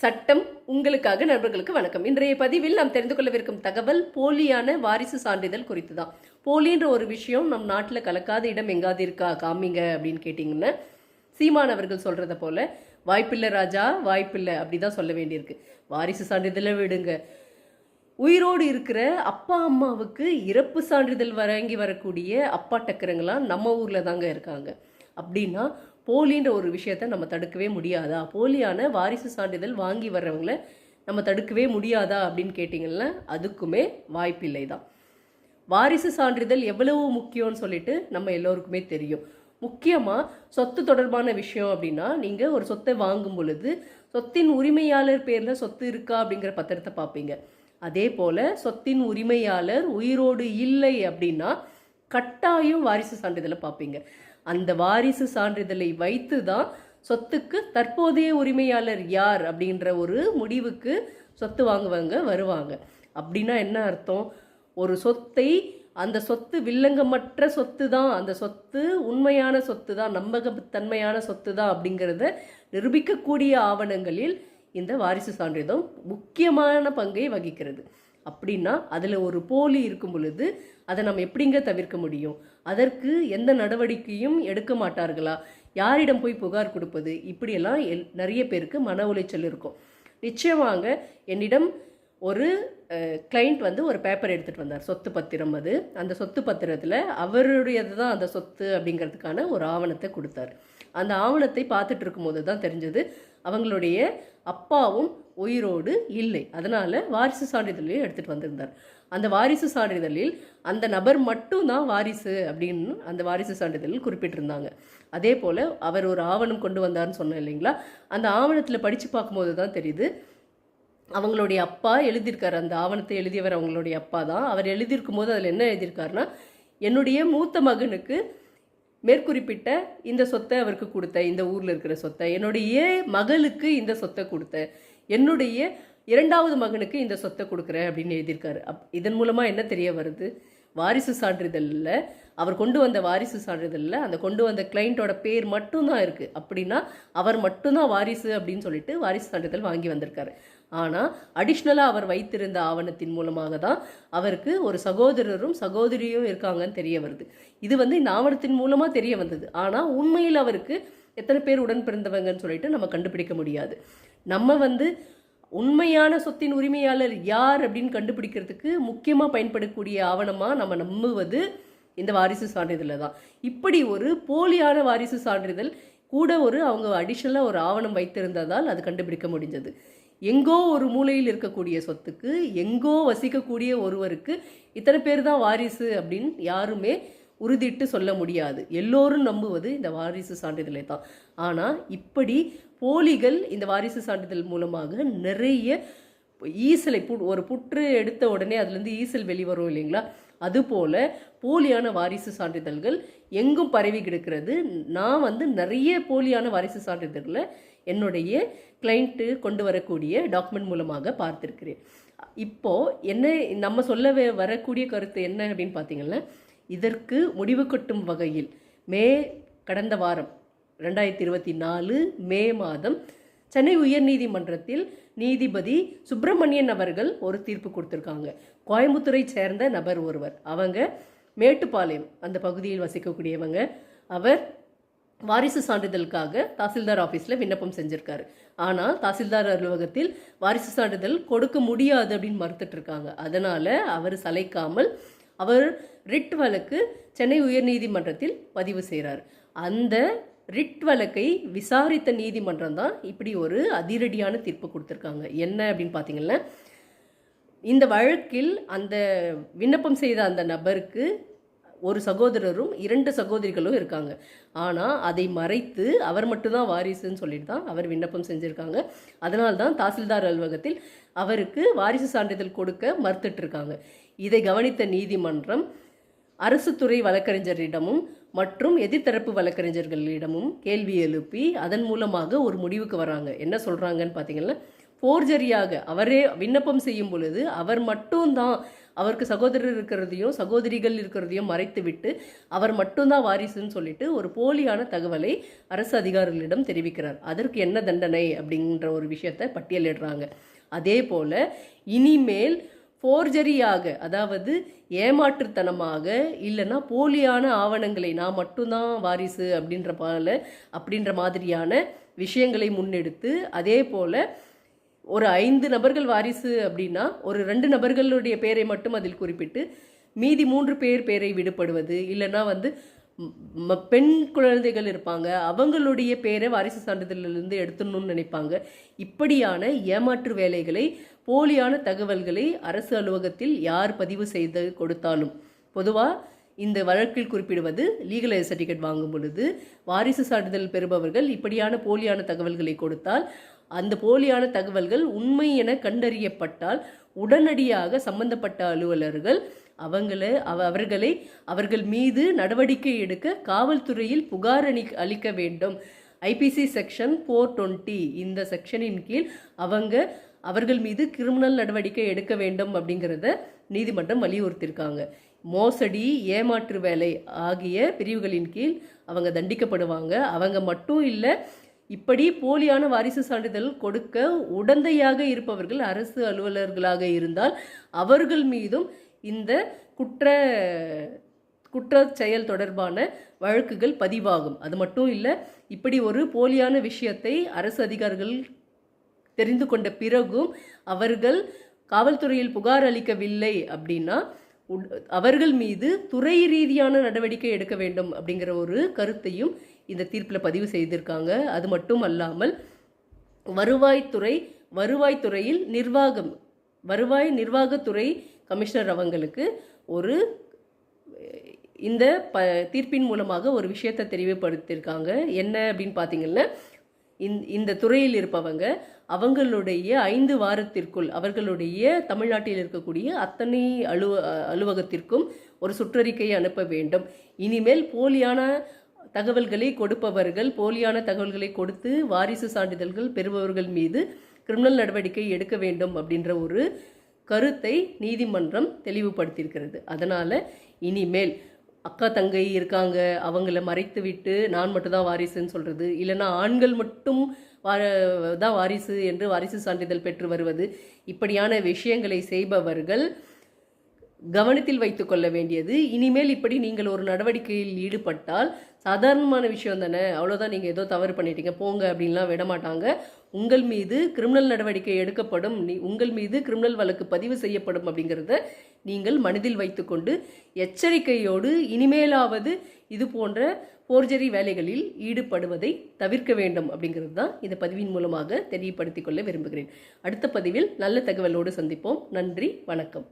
சட்டம் உங்களுக்காக நண்பர்களுக்கு வணக்கம். இன்றைய பதிவில் நாம் தெரிந்து கொள்ளவிருக்கும் தகவல் போலியான வாரிசு சான்றிதழ் குறித்து தான் போலின்ற ஒரு விஷயம் நம் நாட்டில் கலக்காத இடம் எங்காவது இருக்கா? காமிங்க அப்படின்னு கேட்டிங்கன்னா சீமான் அவர்கள் சொல்கிறத போல வாய்ப்பில்லை ராஜா வாய்ப்பில்லை அப்படி தான் சொல்ல வேண்டியிருக்கு. வாரிசு சான்றிதழை விடுங்க. உயிரோடு இருக்கிற அப்பா அம்மாவுக்கு இறப்பு சான்றிதழ் வழங்கி வரக்கூடிய அப்பா டக்கரங்களாம் நம்ம ஊரில் தாங்க இருக்காங்க. அப்படின்னா போலின்ற ஒரு விஷயத்த நம்ம தடுக்கவே முடியாதா? போலியான வாரிசு சான்றிதழ் வாங்கி வர்றவங்கள நம்ம தடுக்கவே முடியாதா அப்படின்னு கேட்டிங்கன்னா அதுக்குமே வாய்ப்பில்லை தான். வாரிசு சான்றிதழ் எவ்வளவு முக்கியம்னு சொல்லிட்டு நம்ம எல்லோருக்குமே தெரியும். முக்கியமாக சொத்து தொடர்பான விஷயம் அப்படின்னா நீங்கள் ஒரு சொத்தை வாங்கும் பொழுது சொத்தின் உரிமையாளர் பேரில் சொத்து இருக்கா அப்படிங்கிற பத்திரத்தை பார்ப்பீங்க. அதே போல் சொத்தின் உரிமையாளர் உயிரோடு இல்லை அப்படின்னா கட்டாயம் வாரிசு சான்றிதழை பார்ப்பீங்க. அந்த வாரிசு சான்றிதழை வைத்து தான் சொத்துக்கு தற்போதைய உரிமையாளர் யார் அப்படின்ற ஒரு முடிவுக்கு சொத்து வாங்குவாங்க வருவாங்க. அப்படின்னா என்ன அர்த்தம்? ஒரு சொத்தை அந்த சொத்து வில்லங்கமற்ற சொத்து தான் அந்த சொத்து உண்மையான சொத்து தான் நம்பகத்தன்மையான சொத்து தான் அப்படிங்கிறத நிரூபிக்கக்கூடிய ஆவணங்களில் இந்த வாரிசு சான்றிதழ் முக்கியமான பங்கை வகிக்கிறது. அப்படின்னா அதில் ஒரு போலி இருக்கும் பொழுது அதை நம்ம எப்படிங்க தவிர்க்க முடியும்? அதற்கு எந்த நடவடிக்கையும் எடுக்க மாட்டார்களா? யாரிடம் போய் புகார் கொடுப்பது? இப்படியெல்லாம் எல் நிறைய பேருக்கு மன உளைச்சல் இருக்கும். நிச்சயமாக என்னிடம் ஒரு கிளைண்ட் வந்து ஒரு பேப்பர் எடுத்துகிட்டு வந்தார். சொத்து பத்திரம் அது. அந்த சொத்து பத்திரத்தில் அவருடையது தான் அந்த சொத்து அப்படிங்கிறதுக்கான ஒரு ஆவணத்தை கொடுத்தார். அந்த ஆவணத்தை பார்த்துட்டு இருக்கும்போது தான் தெரிஞ்சது. அவங்களுடைய அப்பாவும் உயிரோடு இல்லை. அதனால் வாரிசு சான்றிதழையும் எடுத்துகிட்டு வந்திருந்தார். அந்த வாரிசு சான்றிதழில் அந்த நபர் மட்டும்தான் வாரிசு அப்படின்னு அந்த வாரிசு சான்றிதழில் குறிப்பிட்டிருந்தாங்க. அதே போல் அவர் ஒரு ஆவணம் கொண்டு வந்தார்னு சொன்னேன் இல்லைங்களா? அந்த ஆவணத்தில் படித்து பார்க்கும்போது தான் தெரியுது. அவங்களுடைய அப்பா எழுதியிருக்காரு. அந்த ஆவணத்தை எழுதியவர் அவங்களுடைய அப்பா தான். அவர் எழுதியிருக்கும் போது அதில் என்ன எழுதியிருக்காருன்னா என்னுடைய மூத்த மகனுக்கு மேற்குறிப்பிட்ட இந்த சொத்தை அவருக்கு கொடுத்த இந்த ஊரில் இருக்கிற சொத்தை. என்னுடைய மகளுக்கு இந்த சொத்தை கொடுத்த என்னுடைய இரண்டாவது மகனுக்கு இந்த சொத்தை கொடுக்குறேன் அப்படின்னு எழுதியிருக்காரு. அப் இதன் மூலமாக என்ன தெரிய வருது? வாரிசு சான்றிதழில் அவர் கொண்டு வந்த வாரிசு சான்றிதழில் அந்த கொண்டு வந்த கிளைண்ட்டோட பேர் மட்டும்தான் இருக்குது அப்படின்னா அவர் மட்டும்தான் வாரிசு அப்படின்னு சொல்லிட்டு வாரிசு சான்றிதழ் வாங்கி வந்திருக்காரு. ஆனால் அடிஷ்னலாக அவர் வைத்திருந்த ஆவணத்தின் மூலமாக தான் அவருக்கு ஒரு சகோதரரும் சகோதரியும் இருக்காங்கன்னு தெரிய வருது. இது வந்து இந்த ஆவணத்தின் மூலமாக தெரிய வந்தது. ஆனால் உண்மையில் அவருக்கு எத்தனை பேர் உடன் பிறந்தவங்கன்னு சொல்லிட்டு நம்ம கண்டுபிடிக்க முடியாது. நம்ம வந்து உண்மையான சொத்தின் உரிமையாளர் யார் அப்படின்னு கண்டுபிடிக்கிறதுக்கு முக்கியமாக பயன்படக்கூடிய ஆவணமாக நம்ம நம்புவது இந்த வாரிசு சான்றிதழில் தான் இப்படி ஒரு போலியான வாரிசு சான்றிதழ் கூட ஒரு அவங்க அடிஷ்னலாக ஒரு ஆவணம் வைத்திருந்ததால் அது கண்டுபிடிக்க முடிஞ்சது. எங்கோ ஒரு மூலையில் இருக்கக்கூடிய சொத்துக்கு எங்கோ வசிக்கக்கூடிய ஒருவருக்கு இத்தனை பேர் தான் வாரிசு அப்படின்னு யாருமே உறுதிட்டு சொல்ல முடியாது. எல்லோரும் நம்புவது இந்த வாரிசு சான்றிதழை தான். ஆனால் இப்படி போலிகள் இந்த வாரிசு சான்றிதழ் மூலமாக நிறைய ஈசலை பு ஒரு புற்று எடுத்த உடனே அதுலேருந்து ஈசல் வெளிவரும் இல்லைங்களா? அதுபோல் போலியான வாரிசு சான்றிதழ்கள் எங்கும் பரவி கிடக்கிறது. நான் வந்து நிறைய போலியான வாரிசு சான்றிதழ்களை என்னுடைய கிளைண்ட்டு கொண்டு வரக்கூடிய டாக்குமெண்ட் மூலமாக பார்த்துருக்கிறேன். இப்போது என்ன நம்ம சொல்ல வரக்கூடிய கருத்து என்ன அப்படின்னு பார்த்தீங்கன்னா இதற்கு முடிவு கட்டும் வகையில் மே கடந்த வாரம் ரெண்டாயிரத்தி இருபத்தி நாலு மே மாதம் சென்னை உயர்நீதிமன்றத்தில் நீதிபதி சுப்பிரமணியன் அவர்கள் ஒரு தீர்ப்பு கொடுத்துருக்காங்க. கோயம்புத்தூரை சேர்ந்த நபர் ஒருவர். அவங்க மேட்டுப்பாளையம் அந்த பகுதியில் வசிக்கக்கூடியவங்க. அவர் வாரிசு சான்றிதழுக்காக தாசில்தார் ஆஃபீஸில் விண்ணப்பம் செஞ்சுருக்காரு. ஆனால் தாசில்தார் அலுவலகத்தில் வாரிசு சான்றிதழ் கொடுக்க முடியாது அப்படின்னு மறுத்துட்ருக்காங்க அதனால் அவர் சலைக்காமல் அவர் ரிட் வழக்கு சென்னை உயர்நீதிமன்றத்தில் பதிவு செய்கிறார் அந்த ரிட் வழக்கை விசாரித்த நீதிமன்றம் தான் இப்படி ஒரு அதிரடியான தீர்ப்பு கொடுத்துருக்காங்க. என்ன அப்படின்னு பார்த்தீங்கன்னா இந்த வழக்கில் அந்த விண்ணப்பம் செய்த அந்த நபருக்கு ஒரு சகோதரரும் இரண்டு சகோதரிகளும் இருக்காங்க. ஆனால் அதை மறைத்து அவர் மட்டும்தான் வாரிசுன்னு சொல்லிட்டு தான் அவர் விண்ணப்பம் செஞ்சுருக்காங்க. அதனால தான் தாசில்தார் அலுவலகத்தில் அவருக்கு வாரிசு சான்றிதழ் கொடுக்க மறுத்துட்டு இருக்காங்க. இதை கவனித்த நீதிமன்றம் அரசு துறை வழக்கறிஞரிடமும் மற்றும் எதிர்த்தரப்பு வழக்கறிஞர்களிடமும் கேள்வி எழுப்பி அதன் மூலமாக ஒரு முடிவுக்கு வராங்க. என்ன சொல்கிறாங்கன்னு பார்த்தீங்கன்னா ஃபோர்ஜரியாக அவரே விண்ணப்பம் செய்யும் பொழுது அவர் மட்டும்தான் அவருக்கு சகோதரர் இருக்கிறதையும் சகோதரிகள் இருக்கிறதையும் மறைத்துவிட்டு அவர் மட்டும்தான் வாரிசுன்னு சொல்லிட்டு ஒரு போலியான தகவலை அரசு அதிகாரிகளிடம் தெரிவிக்கிறார். அதற்கு என்ன தண்டனை அப்படின்ற ஒரு விஷயத்தை பட்டியலிடுறாங்க. அதே போல இனிமேல் ஃபோர்ஜரியாக அதாவது ஏமாற்றுத்தனமாக இல்லைன்னா போலியான ஆவணங்களை நான் மட்டும்தான் வாரிசு அப்படின்ற பால அப்படின்ற மாதிரியான விஷயங்களை முன்னெடுத்து அதே போல் ஒரு ஐந்து நபர்கள் வாரிசு அப்படின்னா ஒரு ரெண்டு நபர்களுடைய பேரை மட்டும் அதில் குறிப்பிட்டு மீதி மூன்று பேர் பேரை விடுபடுவது இல்லைன்னா வந்து பெண் குழந்தைகள் இருப்பாங்க. அவங்களுடைய பேரை வாரிசு சான்றிதழிலிருந்து எடுத்துடணும்னு நினைப்பாங்க. இப்படியான ஏமாற்று வேலைகளை போலியான தகவல்களை அரசு அலுவலகத்தில் யார் பதிவு செய்து கொடுத்தாலும் பொதுவாக இந்த வழக்கில் குறிப்பிடுவது லீகல் சர்டிஃபிகேட் வாங்கும் பொழுது வாரிசு சான்றிதழ் பெறுபவர்கள் இப்படியான போலியான தகவல்களை கொடுத்தால் அந்த போலியான தகவல்கள் உண்மை என கண்டறியப்பட்டால் உடனடியாக சம்பந்தப்பட்ட அலுவலர்கள் அவங்கள அவ அவர்களை அவர்கள் மீது நடவடிக்கை எடுக்க காவல்துறையில் புகார் அளி அளிக்க வேண்டும். ஐபிசி செக்ஷன் ஃபோர் டுவெண்ட்டி இந்த செக்ஷனின் கீழ் அவங்க அவர்கள் மீது கிரிமினல் நடவடிக்கை எடுக்க வேண்டும் அப்படிங்கிறத நீதிமன்றம் வலியுறுத்தியிருக்காங்க. மோசடி ஏமாற்று வேலை ஆகிய பிரிவுகளின் கீழ் அவங்க தண்டிக்கப்படுவாங்க. அவங்க மட்டும் இல்லை இப்படி போலியான வாரிசு சான்றிதழ் கொடுக்க உடந்தையாக இருப்பவர்கள் அரசு அலுவலர்களாக இருந்தால் அவர்கள் மீதும் இந்த குற்ற குற்ற செயல் தொடர்பான வழக்குகள் பதிவாகும். அது மட்டும் இல்லை இப்படி ஒரு போலியான விஷயத்தை அரசு அதிகாரிகள் தெரிந்து கொண்ட பிறகும் அவர்கள் காவல்துறையில் புகார் அளிக்கவில்லை அப்படின்னா உட்- அவர்கள் மீது துறை ரீதியான நடவடிக்கை எடுக்க வேண்டும் அப்படிங்கிற ஒரு கருத்தையும் இந்த தீர்ப்பில் பதிவு செய்திருக்காங்க. அது மட்டும் அல்லாமல் வருவாய்த்துறை வருவாய்த்துறையில் நிர்வாகம் வருவாய் நிர்வாகத்துறை கமிஷனர் அவங்களுக்கு ஒரு இந்த ப தீர்ப்பின் மூலமாக ஒரு விஷயத்தை தெளிவுபடுத்தியிருக்காங்க. என்ன அப்படின்னு பார்த்தீங்கன்னா இந்த இந்த துறையில் இருப்பவங்க அவங்களுடைய ஐந்து வாரத்திற்குள் அவர்களுடைய தமிழ்நாட்டில் இருக்கக்கூடிய அத்தனை அலுவ அலுவலகத்திற்கும் ஒரு சுற்றறிக்கையை அனுப்ப வேண்டும். இனிமேல் போலியான தகவல்களை கொடுப்பவர்கள் போலியான தகவல்களை கொடுத்து வாரிசு சான்றிதழ்கள் பெறுபவர்கள் மீது கிரிமினல் நடவடிக்கை எடுக்க வேண்டும் அப்படின்ற ஒரு கருத்தை நீதிமன்றம் தெளிவுபடுத்தியிருக்கிறது. அதனால் இனிமேல் அக்கா தங்கை இருக்காங்க அவங்கள மறைத்து விட்டு நான் மட்டும் தான் வாரிசுன்னு சொல்கிறது இல்லைன்னா ஆண்கள் மட்டும் வா தான் வாரிசு என்று வாரிசு சான்றிதழ் பெற்று வருவது. இப்படியான விஷயங்களை செய்பவர்கள் கவனத்தில் வைத்துக்கொள்ள வேண்டியது. இனிமேல் இப்படி நீங்கள் ஒரு நடவடிக்கையில் ஈடுபட்டால் சாதாரணமான விஷயம் தானே அவ்வளோதான் நீங்கள் ஏதோ தவறு பண்ணிட்டீங்க போங்க அப்படின்லாம் விட மாட்டாங்க உங்கள் மீது கிரிமினல் நடவடிக்கை எடுக்கப்படும் நீ உங்கள் மீது கிரிமினல் வழக்கு பதிவு செய்யப்படும் அப்படிங்கிறத நீங்கள் மனதில் வைத்துக்கொண்டு எச்சரிக்கையோடு இனிமேலாவது இது போன்ற போர்ஜரி வேலைகளில் ஈடுபடுவதை தவிர்க்க வேண்டும் அப்படிங்கிறது தான் இந்த பதிவின் மூலமாக தெரியப்படுத்திக் கொள்ள விரும்புகிறேன். அடுத்த பதிவில் நல்ல தகவலோடு சந்திப்போம். நன்றி வணக்கம்.